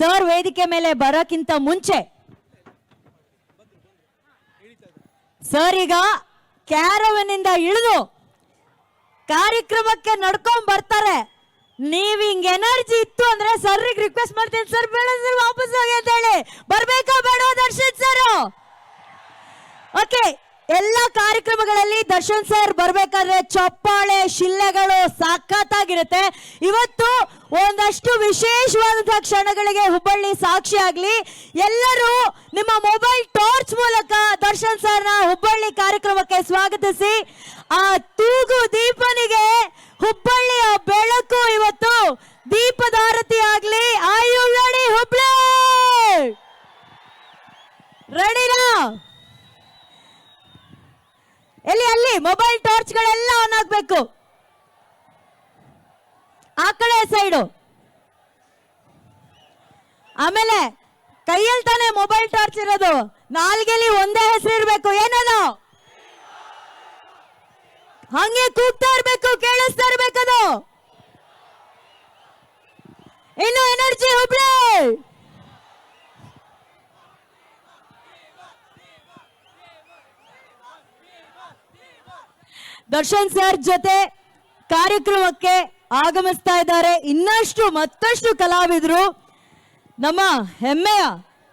Sir ವೇದಿಕೆ ಮೇಲೆ ಬರೋಕ್ಕಿಂತ ಮುಂಚೆ. ಸರ್ ಈಗ ಕ್ಯಾರವನಿಂದ ಇಳಿದು ಕಾರ್ಯಕ್ರಮಕ್ಕೆ ನಡ್ಕೊಂಡ್ ಬರ್ತಾರೆ. ನೀವ್ ಹಿಂಗ್ ಎನರ್ಜಿ ಇತ್ತು ಅಂದ್ರೆ ಸರ್ ರಿಕ್ವೆಸ್ಟ್ ಮಾಡ್ತೀನಿ. ಸರ್, ಬೇಡ ಸರ್ ವಾಪಸ್ ಹೋಗಿ ಅಂತ ಹೇಳಿ ಬರ್ಬೇಕಾ ಬೇಡ, ದರ್ಶನ್ ಸರ್? ಓಕೆ ಎಲ್ಲ ಕಾರ್ಯಕ್ರಮಗಳಲ್ಲಿ ದರ್ಶನ್ ಸರ್ ಬರ್ಬೇಕಾದ್ರೆ ಚಪ್ಪಾಳೆ ಶಿಲ್ಲೆಗಳು ಸಖತ್ತಾಗಿರುತ್ತೆ ಇವತ್ತು ಒಂದಷ್ಟು ವಿಶೇಷವಾದಂತಹ ಕ್ಷಣಗಳಿಗೆ ಹುಬ್ಬಳ್ಳಿ ಸಾಕ್ಷಿ ಆಗ್ಲಿ. ಎಲ್ಲರೂ ನಿಮ್ಮ ಮೊಬೈಲ್ ಟಾರ್ಚ್ ಮೂಲಕ ದರ್ಶನ್ ಸರ್ನ ಹುಬ್ಬಳ್ಳಿ ಕಾರ್ಯಕ್ರಮಕ್ಕೆ ಸ್ವಾಗತಿಸಿ. ಆ ತೂಗು ದೀಪನಿಗೆ ಹುಬ್ಬಳ್ಳಿಯ ಬೆಳಕು ಇವತ್ತು ದೀಪದಾರತಿ ಆಗ್ಲಿ. ಆಯು ರೆಡಿ ಹುಬ್ಬಳ್ಳಿ ರೆಡಿನಾ ಎಲ್ಲಿ, ಅಲ್ಲಿ? ಮೊಬೈಲ್ ಟಾರ್ಚ್ ಗಳೆಲ್ಲ ಆನ್ ಆಗ್ಬೇಕು. ಆ ಕಡೆ ಸೈಡು ಆಮೇಲೆ ಕೈಯಲ್ಲಿ ತಾನೇ ಮೊಬೈಲ್ ಟಾರ್ಚ್ ಇರೋದು. ನಾಲ್ಗೆಲಿ ಒಂದೇ ಹೆಸರು ಇರ್ಬೇಕು. ಏನದು? ಹಂಗೆ ಕೂಗ್ತಾ ಇರ್ಬೇಕು, ಕೇಳಿಸ್ತಾ ಇರ್ಬೇಕದು. ಇನ್ನು ಎನರ್ಜಿ ಹುಬ್ಳಿ! ದರ್ಶನ್ ಸರ್ ಜೊತೆ ಕಾರ್ಯಕ್ರಮಕ್ಕೆ ಆಗಮಿಸ್ತಾ ಇದ್ದಾರೆ. ಇನ್ನಷ್ಟು ಮತ್ತಷ್ಟು ಕಲಾವಿದರು ನಮ್ಮ ಹೆಮ್ಮೆಯ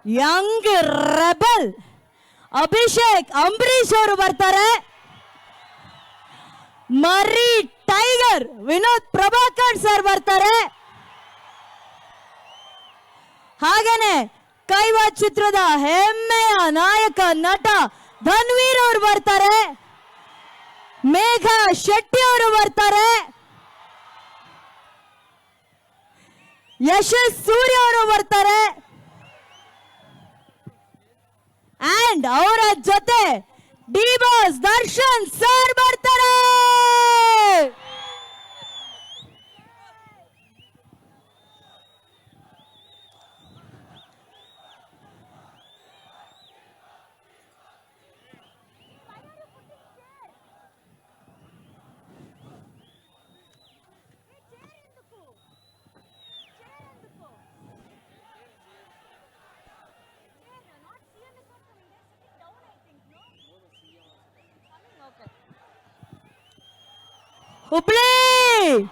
ಯಂಗ್ ರೆಬಲ್ ಅಭಿಷೇಕ್ ಅಂಬರೀಶ್ ಅವರು ಬರ್ತಾರೆ. ಮರಿ ಟೈಗರ್ ವಿನೋದ್ ಪ್ರಭಾಕರ್ ಸರ್ ಬರ್ತಾರೆ. ಹಾಗೇನೆ ಕೈವಾ ಚಿತ್ರದ ಹೆಮ್ಮೆಯ ನಾಯಕ ನಟ ಧನ್ವೀರ್ ಅವರು ಬರ್ತಾರೆ. ಮೇಘ ಶೆಟ್ಟಿ ಅವರು ಬರ್ತಾರೆ. ಯಶಸ್ ಸೂರ್ಯ ಅವರು ಬರ್ತಾರೆ. ಅಂಡ್ ಅವರ ಜೊತೆ ಡಿ ಬಾಸ್ ದರ್ಶನ್ ಸರ್ ಬರ್ತಾರೆ. O Play!